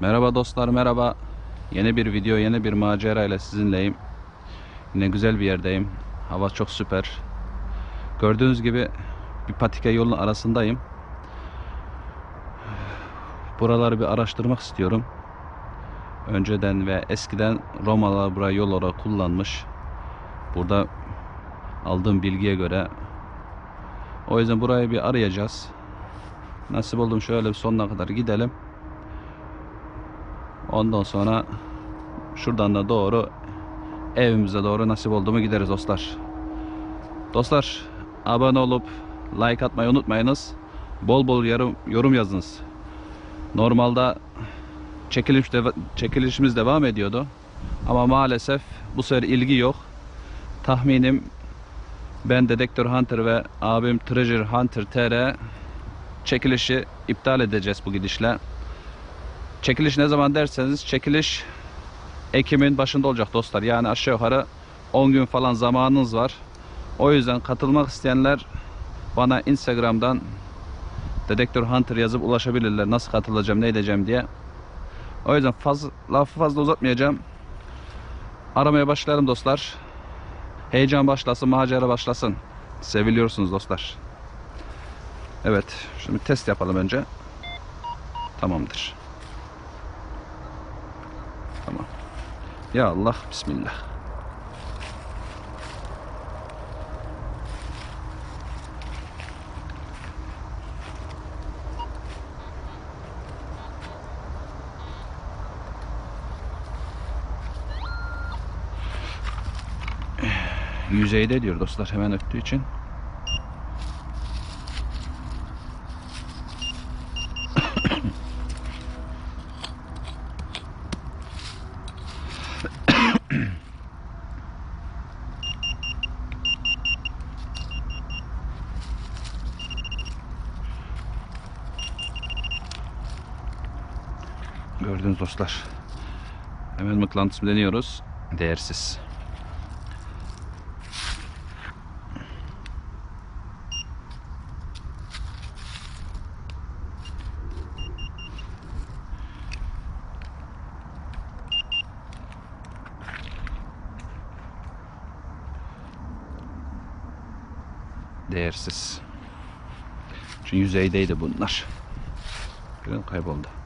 Merhaba dostlar merhaba. Yeni bir video yeni bir macera ile sizinleyim. Yine güzel bir yerdeyim. Hava çok süper. Gördüğünüz gibi bir patika yolun arasındayım. Buraları bir araştırmak istiyorum. Önceden ve eskiden Romalılar burayı yol olarak kullanmış. Burada aldığım bilgiye göre o yüzden burayı bir arayacağız. Nasip oldum şöyle bir sonuna kadar gidelim. Ondan sonra şuradan da doğru evimize doğru nasip olduğumu gideriz dostlar. Dostlar abone olup like atmayı unutmayınız. Bol bol yorum, yorum yazınız. Normalde çekiliş deva- çekilişimiz devam ediyordu. Ama maalesef bu sefer ilgi yok. Tahminim ben Dedektör Hunter ve abim Treasure Hunter TR çekilişi iptal edeceğiz bu gidişle. Çekiliş ne zaman derseniz çekiliş Ekim'in başında olacak dostlar. Yani aşağı yukarı 10 gün falan zamanınız var. O yüzden katılmak isteyenler bana Instagram'dan Dedektör Hunter yazıp ulaşabilirler. Nasıl katılacağım, ne edeceğim diye. O yüzden fazla, lafı fazla uzatmayacağım. Aramaya başlayalım dostlar. Heyecan başlasın, macera başlasın. Seviliyorsunuz dostlar. Evet, şimdi test yapalım önce. Tamamdır. Ya Allah, Bismillah. Yüzeyde diyor dostlar hemen öttüğü için. Gördüğünüz dostlar. Hemen mıknatısımı deniyoruz. Değersiz. Değersiz. Çünkü yüzeydeydi bunlar. Kayboldu.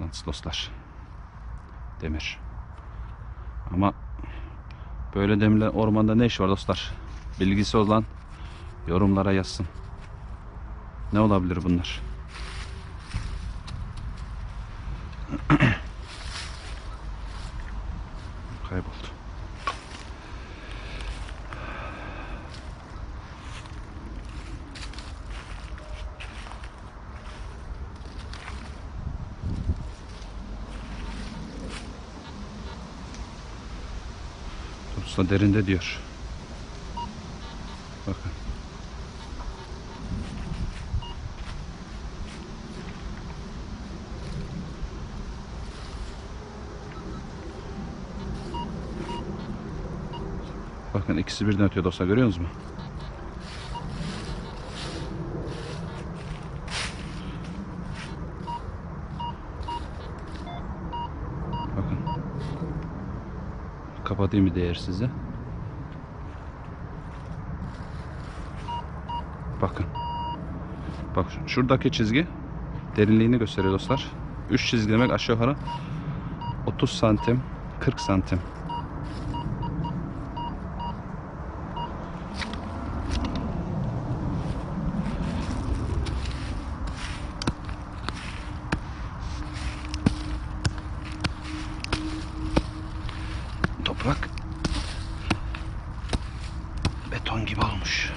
Mıknatıs dostlar. Demir. Ama böyle demirler ormanda ne iş var dostlar? bilgisi olan yorumlara yazsın. Ne olabilir bunlar? Kayboldu. Usta derinde diyor. Bakın. Bakın ikisi birden ötüyor dostlar görüyor musunuz? Bakın. Kapatayım bir değersizi. Bakın. Bak şu- şuradaki çizgi derinliğini gösteriyor dostlar. 3 çizgi demek aşağı yukarı 30 santim 40 santim. Beton gibi olmuş.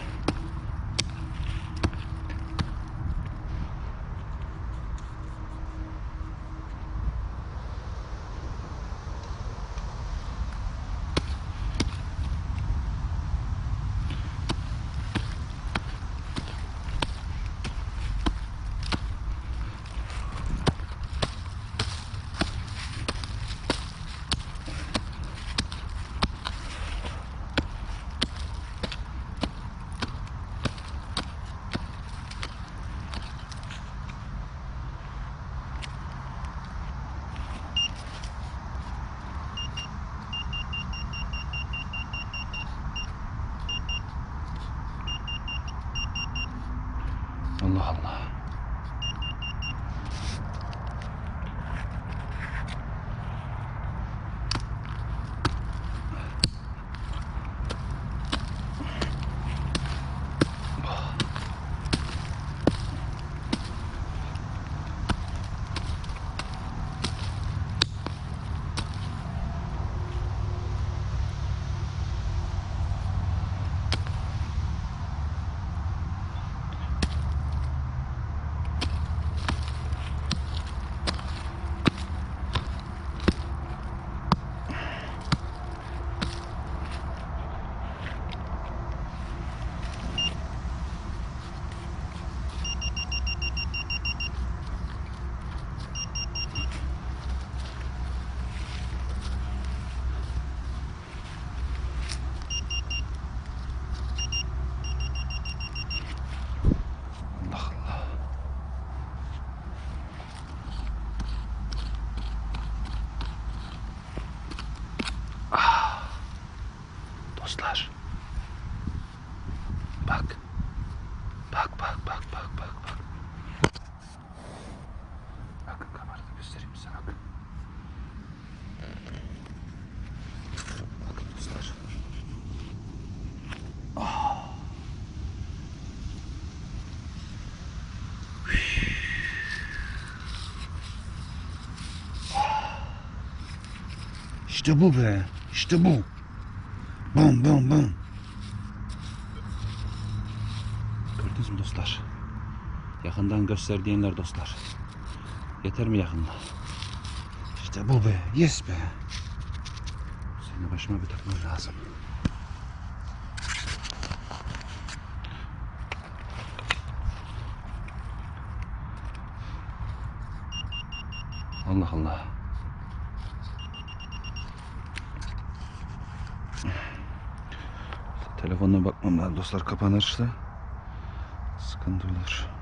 İşte bu be. İşte bu. Bum bum bum. Gördünüz mü dostlar? Yakından göster diyenler dostlar. Yeter mi yakında? İşte bu be. Yes be. Senin başıma bir takman lazım. Allah Allah. Telefonuna bakmam lazım dostlar kapanırsa sıkıntı olur.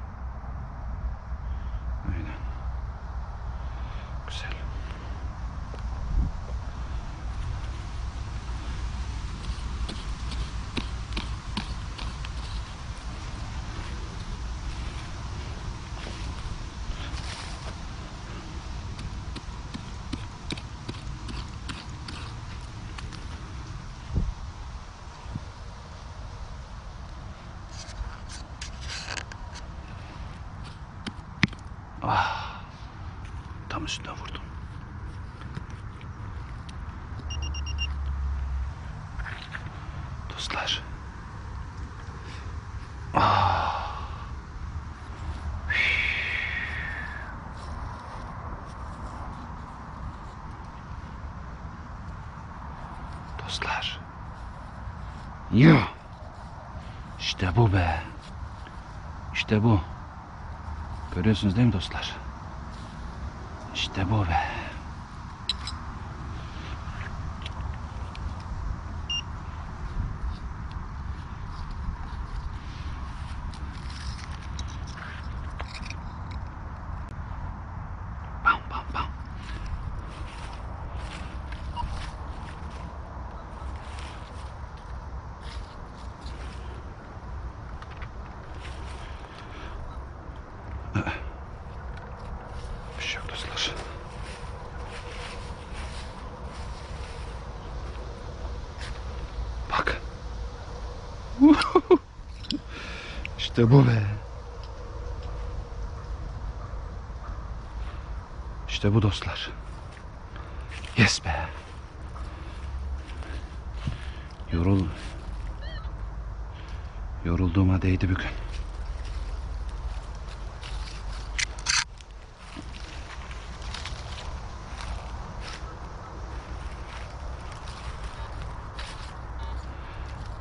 Ya. İşte bu be. İşte bu. Görüyorsunuz değil mi dostlar? İşte bu be. Bam bam bam. Bir şey yok dostlar. Bak. İşte bu be. İşte bu dostlar. Yes be. Yorul. Yorulduğuma değdi bugün.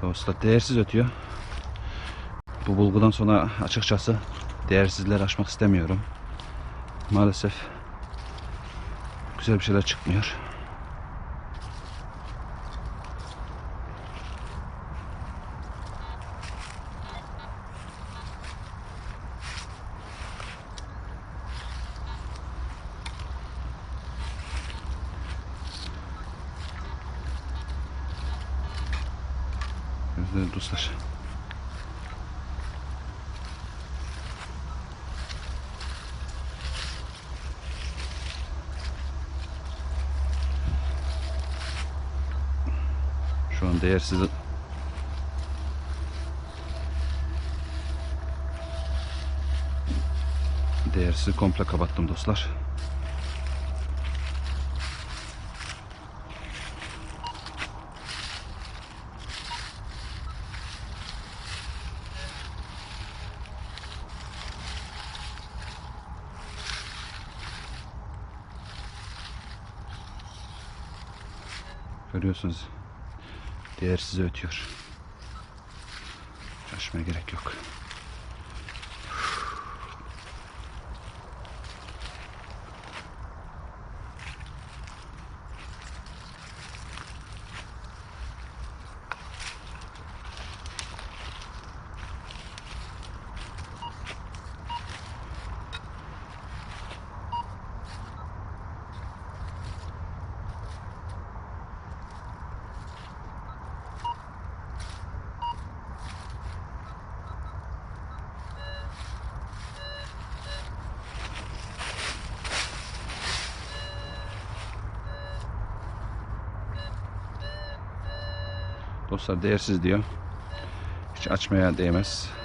Dostlar değersiz ötüyor. Bu bulgudan sonra açıkçası değersizleri aşmak istemiyorum. Maalesef güzel bir şeyler çıkmıyor. Gözleri dostlar. Şu an değersiz değersiz komple kapattım dostlar. Görüyorsunuz. Değersiz ötüyor. Şaşmaya gerek yok. Dostlar değersiz diyor. Hiç açmaya değmez.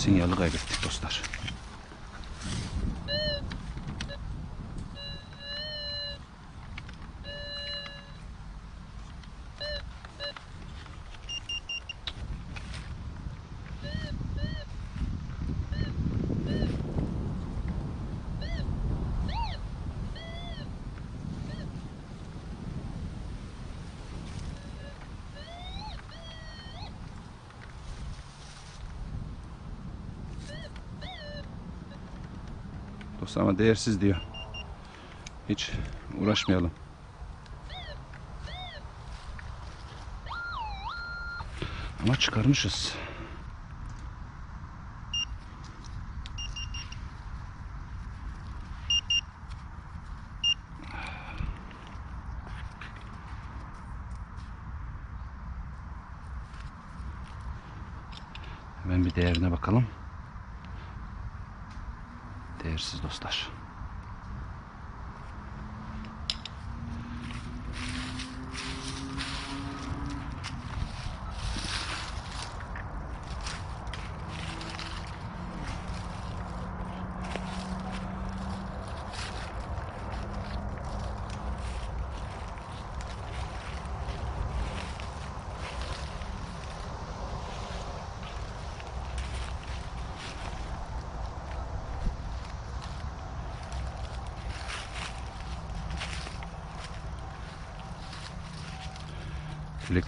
سينيال غايب Dostlar ama değersiz diyor. Hiç uğraşmayalım. Ama çıkarmışız. Hemen bir değerine bakalım. Değersiz dostlar.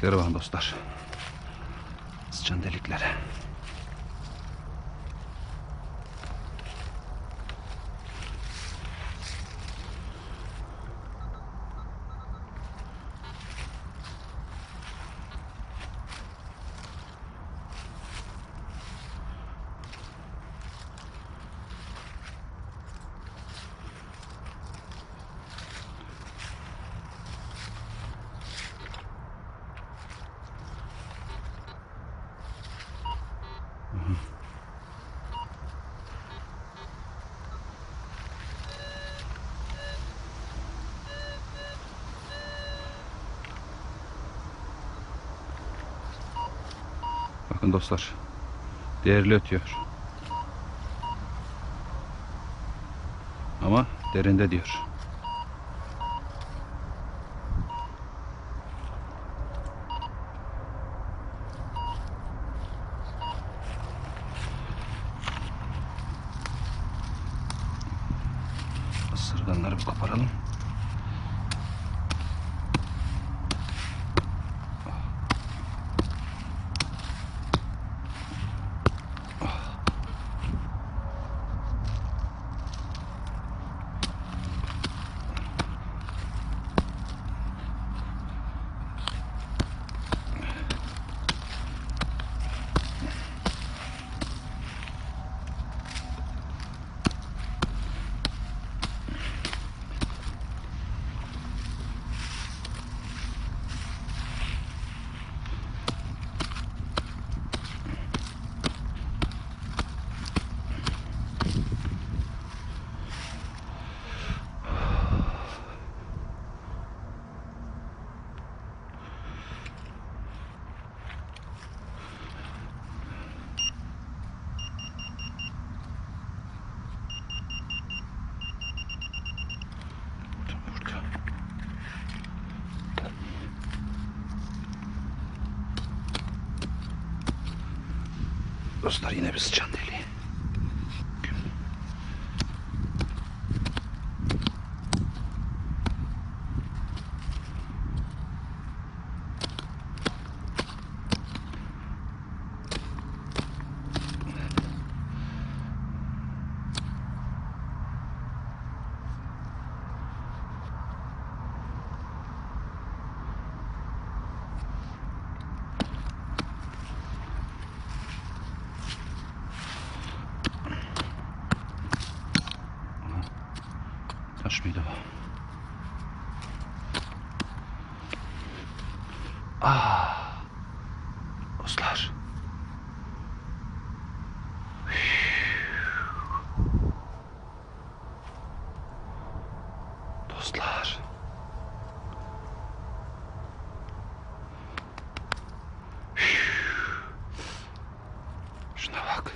Deliklere bakın dostlar. Sıçan deliklere. Bakın dostlar. Değerli ötüyor. Ama derinde diyor. Isırganları bir koparalım. Burada. Dostlar yine bir sıçan deliği. Taş mıydı bu? Ah. Dostlar. Dostlar. Şuna bak.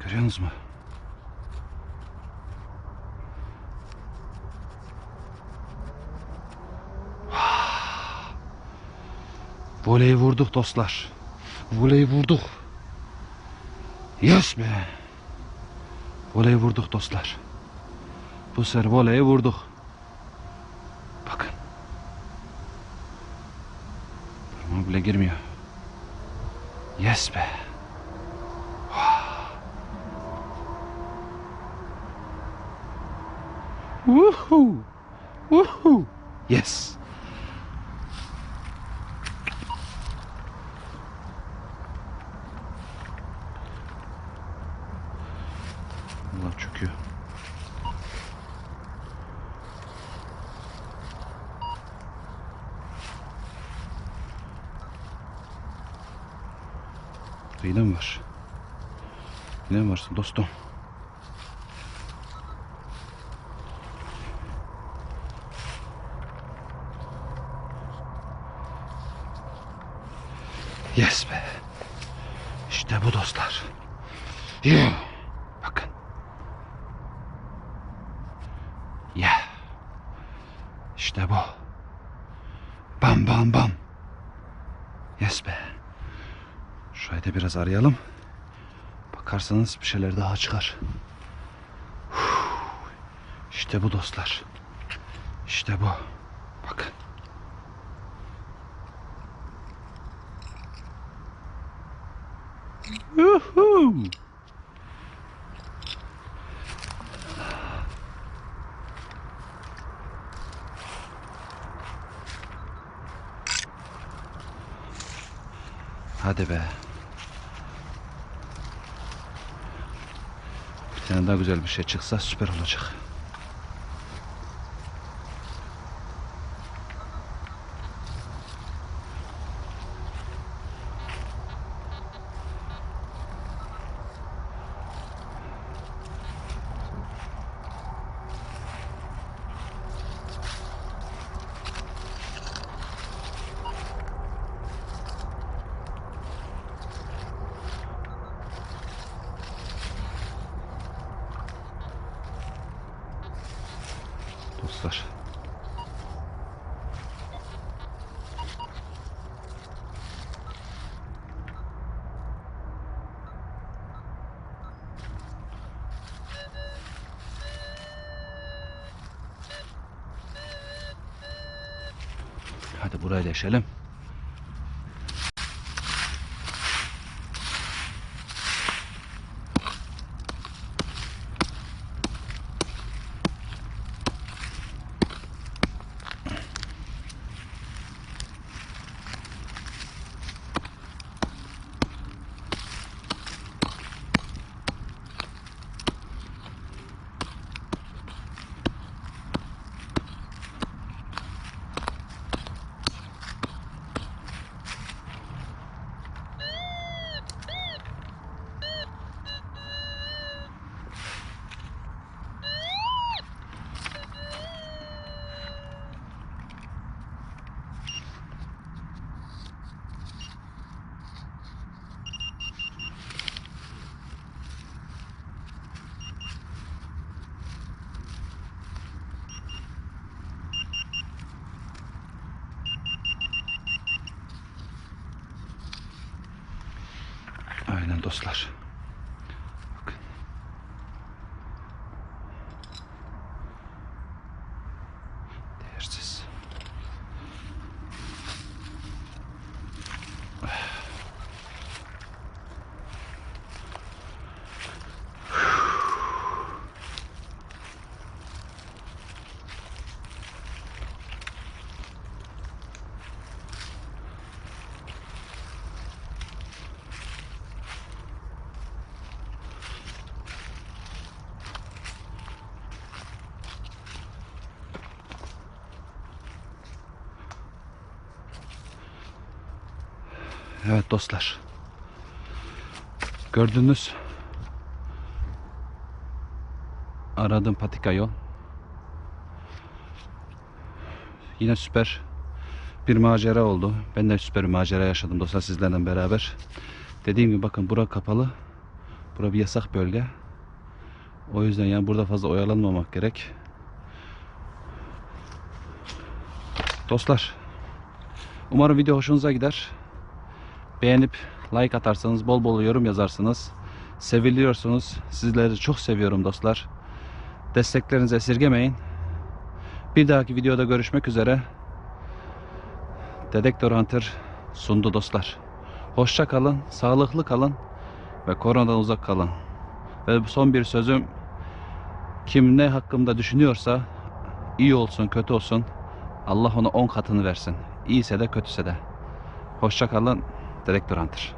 Görüyorsunuz mu? Voleyi vurduk dostlar. Voleyi vurduk. Yes be. Voleyi vurduk dostlar. Bu sefer voleyi vurduk. Bakın. Parmağım bile girmiyor. Yes be. Woohoo! Woohoo! Yes. Allah çöküyor. Yine mi var? Yine mi varsın dostum? Yes be. İşte bu dostlar. Yeah. Bakın. Yeah. İşte bu. Bam bam bam. Yes be. Şurayı da biraz arayalım. Bakarsanız bir şeyler daha çıkar. İşte bu dostlar. İşte bu. Bakın. Hadi be. Tane daha güzel bir şey çıksa süper olacak. Dostlar. Hadi burayı deşelim. слышишь? Evet dostlar. Gördünüz. Aradığım patika yol. Yine süper bir macera oldu. Ben de süper bir macera yaşadım dostlar sizlerle beraber. Dediğim gibi bakın bura kapalı. Bura bir yasak bölge. O yüzden yani burada fazla oyalanmamak gerek. Dostlar, umarım video hoşunuza gider. Beğenip like atarsanız, bol bol yorum yazarsınız. Seviliyorsunuz. Sizleri çok seviyorum dostlar. Desteklerinizi esirgemeyin. Bir dahaki videoda görüşmek üzere. Dedektör Hunter sundu dostlar. Hoşça kalın, sağlıklı kalın ve koronadan uzak kalın. Ve son bir sözüm kim ne hakkımda düşünüyorsa iyi olsun kötü olsun Allah ona 10 katını versin. İyiyse de kötüse de. Hoşça kalın. Dedektör Hunter.